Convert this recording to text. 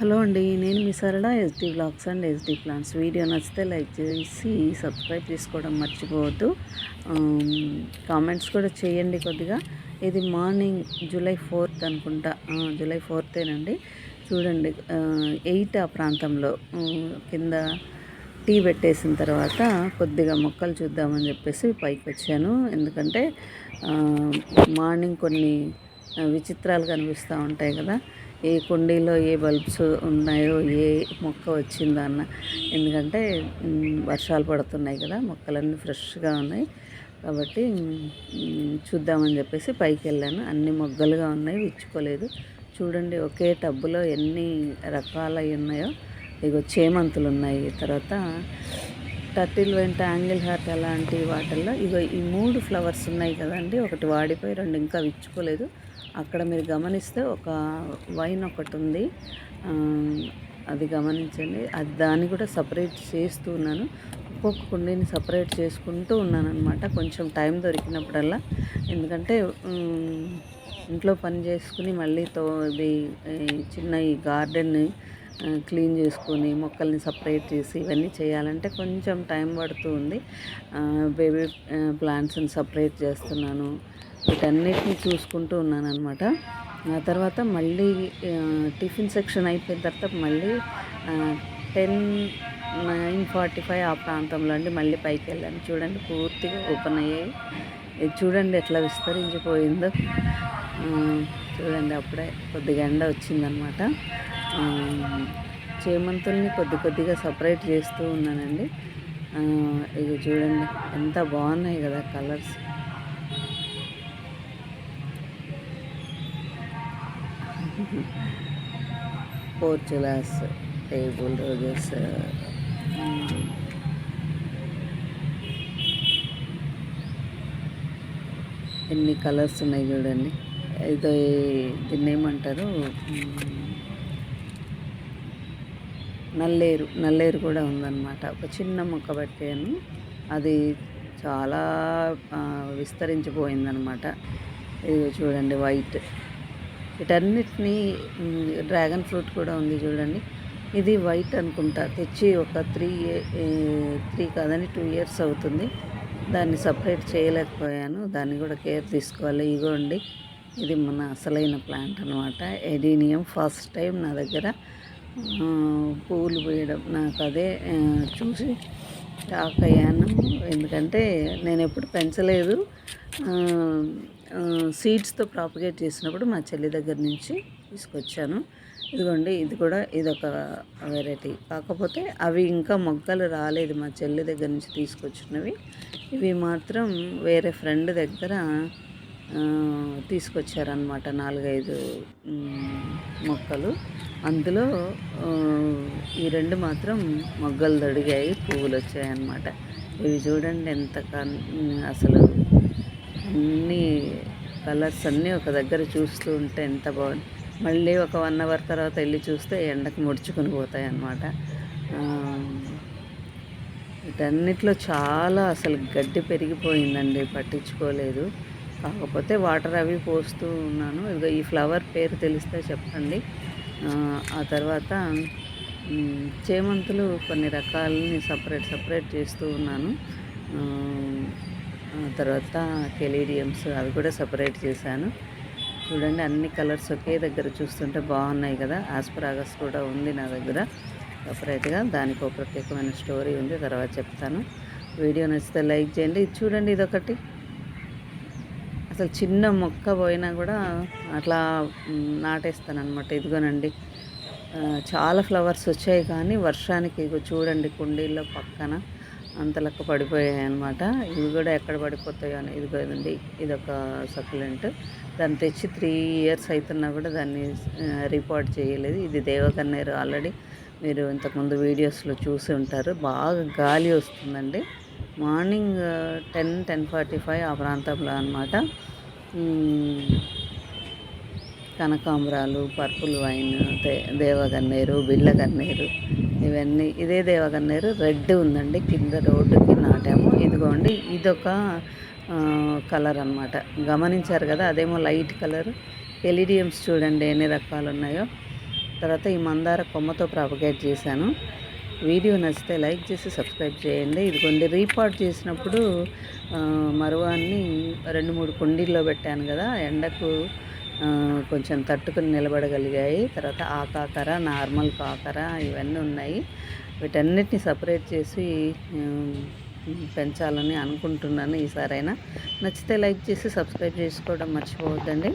Hello అండి నేను మీ Sarala SD blogs and SD plans. Video నచ్చితే లైక్ చేసి సబ్స్క్రైబ్ చేసుకోవడం మర్చిపోవద్దు. కామెంట్స్ కూడా చేయండి కొద్దిగా. ఇది మార్నింగ్ జూలై ఫోర్త్ అనుకుంటా. జూలై ఫోర్తేనండి. చూడండి ఎయిట్ ఆ ప్రాంతంలో కింద టీ పెట్టేసిన తర్వాత కొద్దిగా మొక్కలు చూద్దామని చెప్పేసి పైకి వచ్చాను. ఎందుకంటే మార్నింగ్ కొన్ని విచిత్రాలు కనిపిస్తూ ఉంటాయి కదా. ఏ కుండీలో ఏ బల్బ్స్ ఉన్నాయో ఏ మొక్క వచ్చిందో అన్న. ఎందుకంటే వర్షాలు పడుతున్నాయి కదా మొక్కలన్నీ ఫ్రెష్గా ఉన్నాయి. కాబట్టి చూద్దామని చెప్పేసి పైకి వెళ్ళాను. అన్ని మొగ్గలుగా ఉన్నాయి విచ్చుకోలేదు. చూడండి ఒకే టబ్బులో ఎన్ని రకాలవి ఉన్నాయో. ఇగో చేమంతులు ఉన్నాయి. తర్వాత టర్టిల్ వెంట యాంగిల్ హార్ట్ అలాంటి వాటిల్లో ఇగో ఈ మూడు ఫ్లవర్స్ ఉన్నాయి కదండి. ఒకటి వాడిపోయి రెండు ఇంకా విచ్చుకోలేదు. అక్కడ మీరు గమనిస్తే ఒక వైన్ ఒకటి ఉంది అది గమనించండి. అది దాన్ని కూడా సపరేట్ చేస్తూ ఉన్నాను. ఒక్కొక్క కుండీని సపరేట్ చేసుకుంటూ ఉన్నాను అనమాట కొంచెం టైం దొరికినప్పుడల్లా. ఎందుకంటే ఇంట్లో పని చేసుకుని మళ్ళీ తో ఇది చిన్న ఈ గార్డెన్ని క్లీన్ చేసుకొని మొక్కల్ని సపరేట్ చేసి ఇవన్నీ చేయాలంటే కొంచెం టైం పడుతూ ఉంది. బేబీ ప్లాంట్స్ని సపరేట్ చేస్తున్నాను. వీటన్నిటిని చూసుకుంటూ ఉన్నాను అనమాట ఆ తర్వాత మళ్ళీ టిఫిన్ సెక్షన్ అయిపోయిన తర్వాత మళ్ళీ టెన్ నైన్ ఫార్టీ ఫైవ్ ఆ ప్రాంతంలో అండి మళ్ళీ పైకి వెళ్ళాను చూడండి పూర్తిగా ఓపెన్ అయ్యాయి. ఇది చూడండి ఎట్లా విస్తరించిపోయిందో. చూడండి అప్పుడే కొద్దిగా ఎండ వచ్చిందనమాట చేమంతుల్ని కొద్ది కొద్దిగా సపరేట్ చేస్తూ ఉన్నానండి. ఆ, ఇది చూడండి ఎంత బాగున్నాయి కదా కలర్స్. పోర్చులాస్ టేబుల్ రోజెస్ ఎన్ని కలర్స్ ఉన్నాయి చూడండి. ఇదో దీన్ని ఏమంటారు? నల్లేరు నల్లేరు కూడా ఉందన్నమాట. ఒక చిన్న మొక్క పెట్టాను. అది చాలా విస్తరించిపోయిందనమాట ఇది చూడండి వైట్. వీటన్నిటినీ డ్రాగన్ ఫ్రూట్ కూడా ఉంది చూడండి. ఇది వైట్ అనుకుంటా. తెచ్చి ఒక త్రీ త్రీ కాదని టూ ఇయర్స్ అవుతుంది. దాన్ని సపరేట్ చేయలేకపోయాను. దాన్ని కూడా కేర్ తీసుకోవాలి. ఇగోండి. ఇది మన అసలైన ప్లాంట్ అనమాట ఎడీనియం ఫస్ట్ టైం నా దగ్గర పువ్వులు పోయడం. నాకు అదే చూసి షాక్ అయ్యాను. ఎందుకంటే నేను ఎప్పుడు పెంచలేదు. సీడ్స్తో ప్రాపగేట్ చేసినప్పుడు మా చెల్లి దగ్గర నుంచి తీసుకొచ్చాను. ఇదిగోండి ఇది కూడా ఇదొక వెరైటీ. కాకపోతే అవి ఇంకా మొగ్గలు రాలేదు మా చెల్లి దగ్గర నుంచి తీసుకొచ్చినవి. ఇవి మాత్రం వేరే ఫ్రెండ్ దగ్గర తీసుకొచ్చారనమాట నాలుగైదు మొక్కలు. అందులో ఈ రెండు మాత్రం మొగ్గలు దొడిగాయి పువ్వులు వచ్చాయన్నమాట ఇవి చూడండి ఎంత అసలు అన్ని కలర్స్ అన్నీ ఒక దగ్గర చూస్తూ ఉంటే ఎంత బాగుంది. మళ్ళీ ఒక వన్ అవర్ తర్వాత వెళ్ళి చూస్తే ఎండకు ముడుచుకొని పోతాయి అన్నమాట వీటన్నిటిలో చాలా అసలు గడ్డి పెరిగిపోయిందండి పట్టించుకోలేదు. కాకపోతే వాటర్ అవి పోస్తూ ఉన్నాను. ఇదిగో ఈ ఫ్లవర్ పేరు తెలిస్తే చెప్పండి. ఆ, తర్వాత చేమంతులు కొన్ని రకాలని సపరేట్ సపరేట్ చేస్తూ ఉన్నాను. తర్వాత కెలీడియమ్స్ అవి కూడా సపరేట్ చేశాను. చూడండి అన్ని కలర్స్ ఒకే దగ్గర చూస్తుంటే బాగున్నాయి కదా. ఆస్పరాగస్ కూడా ఉంది నా దగ్గర. సపరేట్గా దానికి ఒక ప్రత్యేకమైన స్టోరీ ఉంది తర్వాత చెప్తాను. వీడియో నచ్చితే లైక్ చేయండి. ఇది చూడండి ఇదొకటి. అసలు చిన్న మొక్క పోయినా కూడా అట్లా మ్, నాటేస్తాను అనమాట ఇదిగోనండి చాలా ఫ్లవర్స్ వచ్చాయి కానీ వర్షానికి ఇగో చూడండి కుండీల్లో పక్కన. అంత లెక్క పడిపోయాయి అనమాట ఇవి కూడా ఎక్కడ పడిపోతాయో అని ఇది కాదండి ఇది ఒక సక్యులెంట్ దాన్ని తెచ్చి త్రీ ఇయర్స్ అవుతున్నా కూడా దాన్ని రిపోర్ట్ చేయలేదు. ఇది దేవకన్నేరు ఆల్రెడీ మీరు ఇంతకుముందు వీడియోస్లో చూసి ఉంటారు. బాగా గాలి వస్తుందండి. Morning ten ten forty five ఆ ప్రాంతంలో అనమాట కనకాంబరాలు పర్పుల్ వైన్ దేవగన్నేరు బిళ్ళగన్నేరు ఇవన్నీ ఇదే దేవగన్నేరు రెడ్ ఉందండి. కింద రోడ్డుకి నాటాము. ఇదిగోండి ఇదొక కలర్ అన్నమాట. గమనించారు కదా అదేమో లైట్ కలర్. ఎలిడియమ్స్ చూడండి ఎన్ని రకాలు ఉన్నాయో తర్వాత ఈ మందార కొమ్మతో ప్రాపగేట్ చేశాను. వీడియో నచ్చితే లైక్ చేసి సబ్స్క్రైబ్ చేయండి. ఇదిగోండి రీపాట్ చేసినప్పుడు మరువాన్ని రెండు మూడు కుండీల్లో పెట్టాను కదా ఎండకు కొంచెం తట్టుకుని నిలబడగలిగాయి. తర్వాత ఆ కాకర నార్మల్ కాకర ఇవన్నీ ఉన్నాయి. వీటన్నిటిని సపరేట్ చేసి పెంచాలని అనుకుంటున్నాను ఈసారైనా. నచ్చితే లైక్ చేసి సబ్స్క్రైబ్ చేసుకోవడం మర్చిపోవద్దండి.